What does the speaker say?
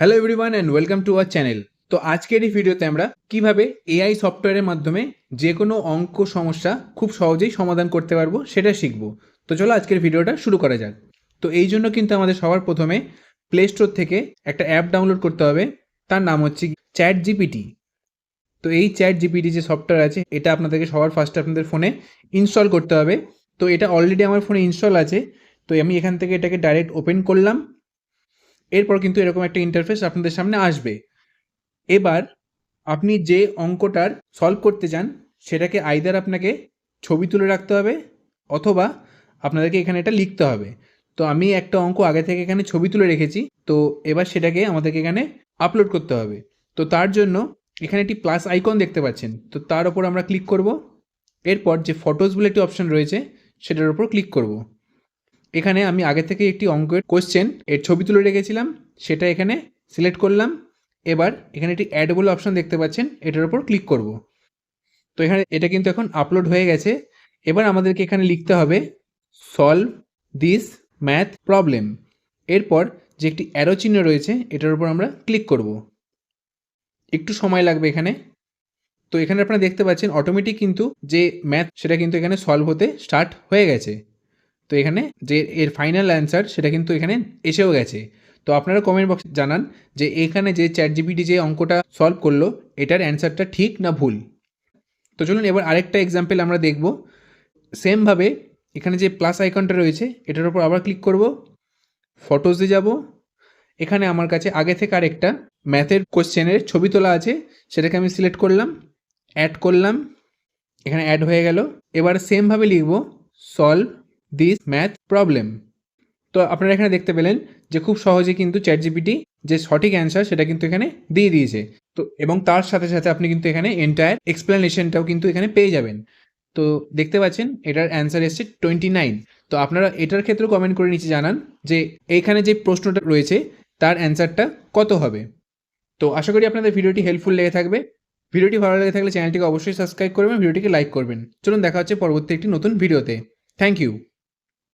Hello everyone and welcome to our channel তো আজকের এই ভিডিওতে আমরা কীভাবে এআই সফটওয়্যারের মাধ্যমে যে কোনো অঙ্ক সমস্যা খুব সহজেই সমাধান করতে পারব সেটা শিখব। তো চলো আজকের ভিডিওটা শুরু করা যাক। তো এই জন্য কিন্তু আমাদের সবার প্রথমে প্লে স্টোর থেকে একটা অ্যাপ ডাউনলোড করতে হবে। তার নাম হচ্ছে চ্যাট জিপিটি তো এই চ্যাট জিপিটি যে সফটওয়্যার আছে, এটা আপনাদেরকে সবার ফার্স্টে আপনাদের ফোনে ইনস্টল করতে হবে। তো এটা অলরেডি আমার ফোনে ইনস্টল আছে। তো আমি এখান থেকে এটাকে ডাইরেক্ট ওপেন করলাম। এরপর কিন্তু এরকম একটা ইন্টারফেস আপনাদের সামনে আসবে। এবার আপনি যে অঙ্কটার সলভ করতে চান, সেটাকে আইদার আপনাকে ছবি তুলে রাখতে হবে অথবা আপনাদেরকে এখানে এটা লিখতে হবে। তো আমি একটা অঙ্ক আগে থেকে এখানে ছবি তুলে রেখেছি, তো এবার সেটাকে আমাদেরকে এখানে আপলোড করতে হবে। তো তার জন্য এখানে একটি প্লাস আইকন দেখতে পাচ্ছেন, তো তার উপর আমরা ক্লিক করব। এরপর যে ফটোজ বলে একটি অপশন রয়েছে, সেটার উপর ক্লিক করব। এখানে আমি আগে থেকে একটি অঙ্কের কোশ্চেন এর ছবি তুলে রেখেছিলাম, সেটা এখানে সিলেক্ট করলাম। এবার এখানে একটি অ্যাড বলে অপশন দেখতে পাচ্ছেন, এটার উপর ক্লিক করব। তো এখানে এটা কিন্তু এখন আপলোড হয়ে গেছে। এবার আমাদেরকে এখানে লিখতে হবে সলভ দিস ম্যাথ প্রবলেম এরপর যে একটি অ্যারো চিহ্ন রয়েছে, এটার উপর আমরা ক্লিক করব। একটু সময় লাগবে এখানে। তো এখানে আপনারা দেখতে পাচ্ছেন অটোমেটিক কিন্তু যে ম্যাথ সেটা কিন্তু এখানে সলভ হতে স্টার্ট হয়ে গেছে। তো এখানে যে এর ফাইনাল অ্যান্সার সেটা কিন্তু এখানে এসেও গেছে। তো আপনারা কমেন্ট বক্সে জানান যে এখানে যে চ্যাট জিপিটি যে অঙ্কটা সলভ করল, এটার অ্যান্সারটা ঠিক না ভুল? তো চলুন এবার আরেকটা এক্সাম্পল আমরা দেখব। সেমভাবে এখানে যে প্লাস আইকনটা রয়েছে, এটার উপর আবার ক্লিক করব। ফটোসে যাব। এখানে আমার কাছে আগে থেকে আরেকটা ম্যাথের কোশ্চেনের ছবি তোলা আছে, সেটাকে আমি সিলেক্ট করলাম অ্যাড করলাম, এখানে অ্যাড হয়ে গেল। এবার সেমভাবে লিখব সলভ দিস ম্যাথ প্রবলেম তো আপনারা এখানে দেখতে পেলেন যে খুব সহজে কিন্তু চ্যাট জিপিটি যে সঠিক অ্যান্সার সেটা কিন্তু এখানে দিয়ে দিয়েছে। তো এবং তার সাথে সাথে আপনি কিন্তু এখানে এন্টায়ার এক্সপ্লেনেশনটাও কিন্তু এখানে পেয়ে যাবেন। তো দেখতে পাচ্ছেন এটার অ্যান্সার এসছে টোয়েন্টি নাইন তো আপনারা এটার ক্ষেত্রেও কমেন্ট করে নিচে জানান যে এইখানে যে প্রশ্নটা রয়েছে তার অ্যান্সারটা কত হবে। তো আশা করি আপনাদের ভিডিওটি হেল্পফুল লেগে থাকবে। ভিডিওটি ভালো লেগে থাকলে চ্যানেলটিকে অবশ্যই সাবস্ক্রাইব করবেন, ভিডিওটিকে লাইক করবেন। চলুন দেখা হচ্ছে পরবর্তী একটি নতুন ভিডিওতে। Thank you